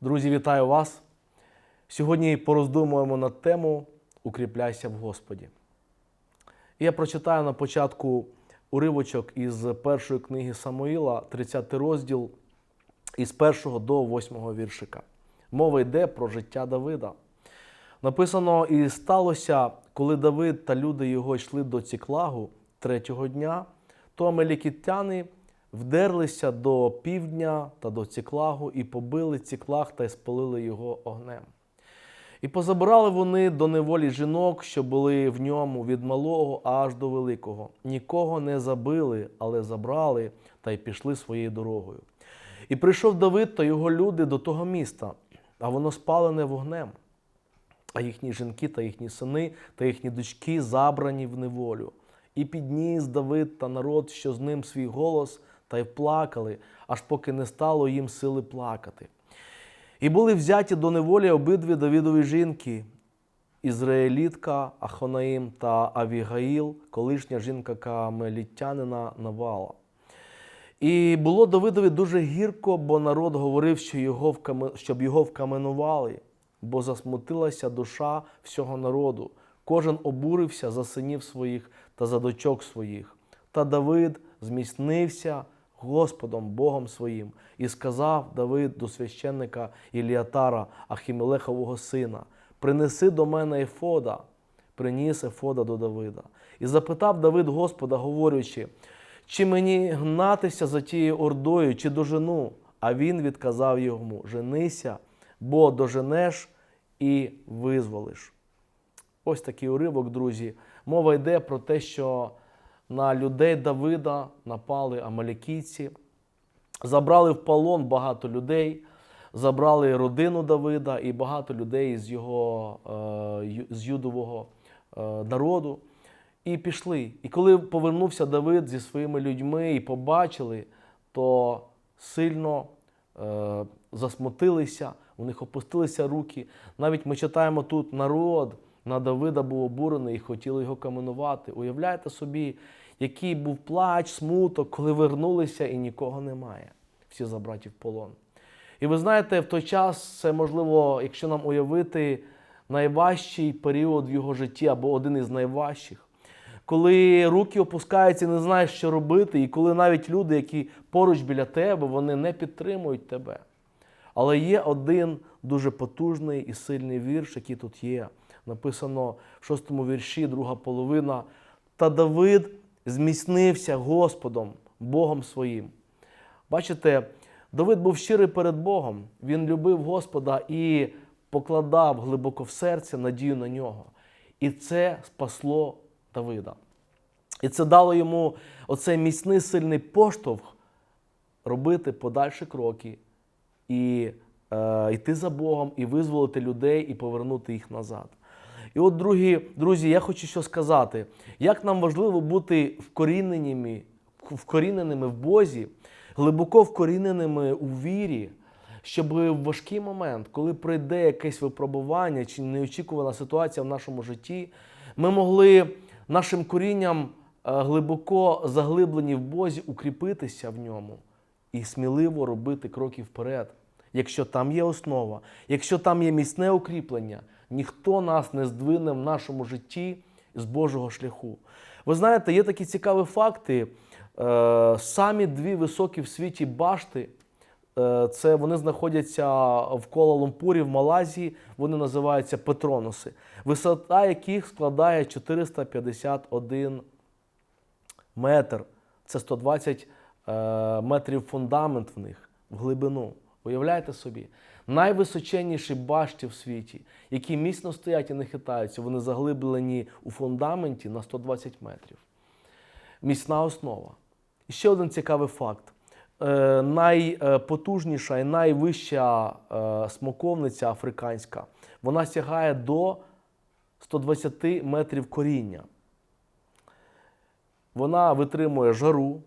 Друзі, вітаю вас! Сьогодні пороздумуємо над тему Укріпляйся в Господі. Я прочитаю на початку уривочок із першої книги Самуїла, 30 розділ, із 1 до 8 віршика. Мова йде про життя Давида. Написано: І сталося, коли Давид та люди його йшли до Ціклагу третього дня, то амелікітяни вдерлися до півдня та до Ціклагу і побили Ціклаг та й спалили його огнем. І позабирали вони до неволі жінок, що були в ньому від малого аж до великого. Нікого не забили, але забрали та й пішли своєю дорогою. І прийшов Давид та його люди до того міста, а воно спалене вогнем. А їхні жінки та їхні сини та їхні дочки забрані в неволю. І підніс Давид та народ, що з ним свій голос, та й плакали, аж поки не стало їм сили плакати. І були взяті до неволі обидві Давідові жінки, Ізраїлітка Ахонаїм та Авігаїл, колишня жінка Камеліттянина Навала. І було Давидові дуже гірко, бо народ говорив, що його вкаме- щоб його вкаменували, бо засмутилася душа всього народу. Кожен обурився за синів своїх та за дочок своїх. Та Давид зміцнився Господом Богом своїм і сказав Давид до священника Іліатара, Ахімелехового сина: Принеси до мене Ефода, приніс Ефода до Давида. І запитав Давид Господа, говорячи, чи мені гнатися за тією ордою, чи дожену? А він відказав йому: Женися, бо доженеш і визволиш. Ось такий уривок, друзі. Мова йде про те, що на людей Давида напали амалікійці, забрали в полон багато людей, забрали родину Давида і багато людей з його е, з юдового е, народу. І пішли. І коли повернувся Давид зі своїми людьми і побачили, то сильно е, засмутилися, у них опустилися руки. Навіть ми читаємо тут народ на Давида був обурений і хотіли його каменувати. Уявляєте собі, який був плач, смуток, коли вернулися і нікого немає. Всі забраті в полон. І ви знаєте, в той час це можливо, якщо нам уявити, найважчий період в його житті або один із найважчих. Коли руки опускаються і не знаєш, що робити, і коли навіть люди, які поруч біля тебе, вони не підтримують тебе. Але є один дуже потужний і сильний вірш, який тут є. Написано в шостому вірші, друга половина. Та Давид зміцнився Господом, Богом своїм. Бачите, Давид був щирий перед Богом. Він любив Господа і покладав глибоко в серце надію на нього. І це спасло Давида. І це дало йому оцей міцний сильний поштовх робити подальші кроки і е, йти за Богом, і визволити людей, і повернути їх назад. І от, другі, друзі, я хочу що сказати, як нам важливо бути вкоріненими, вкоріненими в Бозі, глибоко вкоріненими у вірі, щоб в важкий момент, коли прийде якесь випробування чи неочікувана ситуація в нашому житті, ми могли нашим корінням е, глибоко заглиблені в Бозі укріпитися в ньому і сміливо робити кроки вперед. Якщо там є основа, якщо там є міцне укріплення, ніхто нас не здвине в нашому житті з Божого шляху. Ви знаєте, є такі цікаві факти. Е, Самі дві високі в світі башти, е, це вони знаходяться в Куала-Лумпурі, в Малайзії, вони називаються Петроноси, висота яких складає 451 метр. Це 120 е, метрів фундамент в них в глибину. Уявляєте собі? Найвисоченніші башті в світі, які міцно стоять і не хитаються, вони заглиблені у фундаменті на 120 метрів. Міцна основа. І ще один цікавий факт. Е, найпотужніша і найвища е, смоковниця африканська, вона сягає до 120 метрів коріння. Вона витримує жару,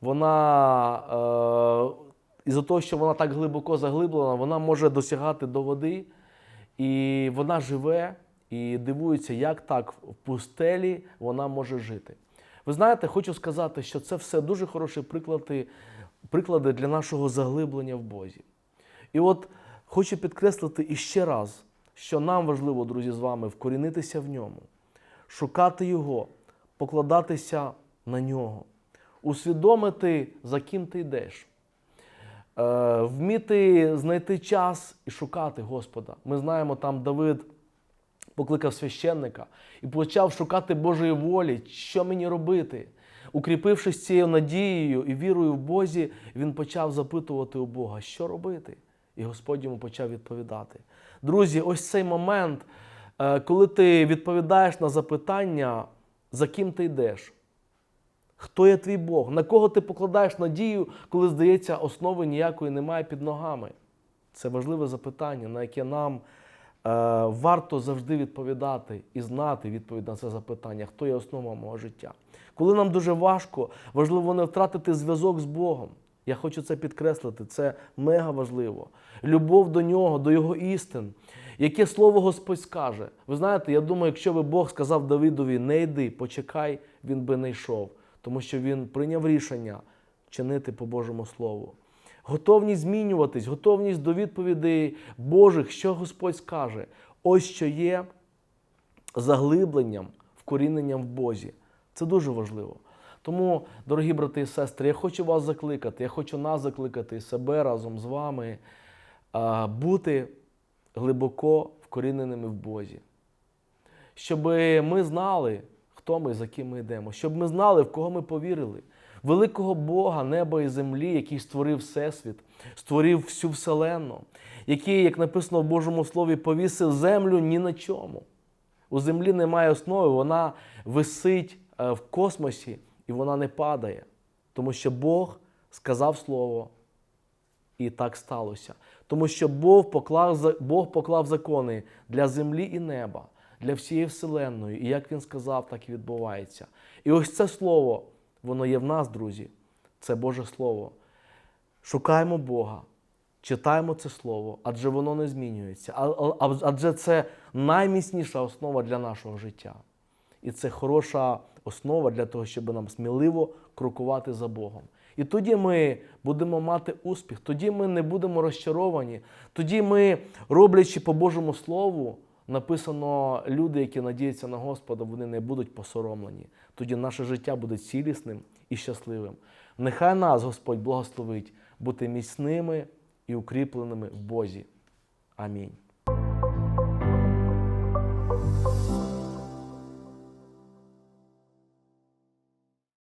вона е, із-за того, що вона так глибоко заглиблена, вона може досягати до води, і вона живе і дивується, як так в пустелі вона може жити. Ви знаєте, хочу сказати, що це все дуже хороші приклади, приклади для нашого заглиблення в Бозі. І от Хочу підкреслити іще раз, що нам важливо, друзі, з вами вкорінитися в ньому, шукати Його, покладатися на нього, усвідомити, за ким ти йдеш, вміти знайти час і шукати Господа. Ми знаємо, там Давид покликав священника і почав шукати Божої волі, що мені робити. Укріпившись цією надією і вірою в Бозі, він почав запитувати у Бога, що робити. І Господь йому почав відповідати. Друзі, ось цей момент, е, коли ти відповідаєш на запитання, за ким ти йдеш, хто є твій Бог, на кого ти покладаєш надію, коли здається, основи ніякої немає під ногами. Це важливе запитання, на яке нам е, варто завжди відповідати і знати відповідь на це запитання, хто є основа мого життя. Коли нам дуже важко, важливо не втратити зв'язок з Богом. Я хочу це підкреслити, це мега важливо. Любов до нього, до його істин. Яке слово Господь скаже? Ви знаєте, я думаю, якщо би Бог сказав Давидові, не йди, почекай, він би не йшов, тому що він прийняв рішення чинити по Божому Слову. Готовність змінюватись, готовність до відповідей Божих, що Господь скаже. Ось що є заглибленням, вкоріненням в Бозі. Це дуже важливо. Тому, дорогі брати і сестри, я хочу вас закликати, я хочу нас закликати себе разом з вами бути глибоко вкоріненими в Бозі. Щоб ми знали, хто ми, за ким ми йдемо, щоб ми знали, в кого ми повірили. Великого Бога, неба і землі, який створив Всесвіт, створив всю Вселенну, який, як написано в Божому Слові, повісив землю ні на чому. У землі немає основи, вона висить е, в космосі і вона не падає. Тому що Бог сказав слово, і так сталося. Тому що Бог поклав, Бог поклав закони для землі і неба, для всієї вселенної. І як він сказав, так і відбувається. І ось це слово, воно є в нас, друзі. Це Боже Слово. Шукаємо Бога, читаємо це слово, адже воно не змінюється. Адже це найміцніша основа для нашого життя. І це хороша основа для того, щоб нам сміливо крокувати за Богом. І тоді ми будемо мати успіх, тоді ми не будемо розчаровані, тоді ми, роблячи по Божому Слову, написано, люди, які надіються на Господа, вони не будуть посоромлені. Тоді наше життя буде цілісним і щасливим. Нехай нас Господь благословить бути міцними і укріпленими в Бозі. Амінь.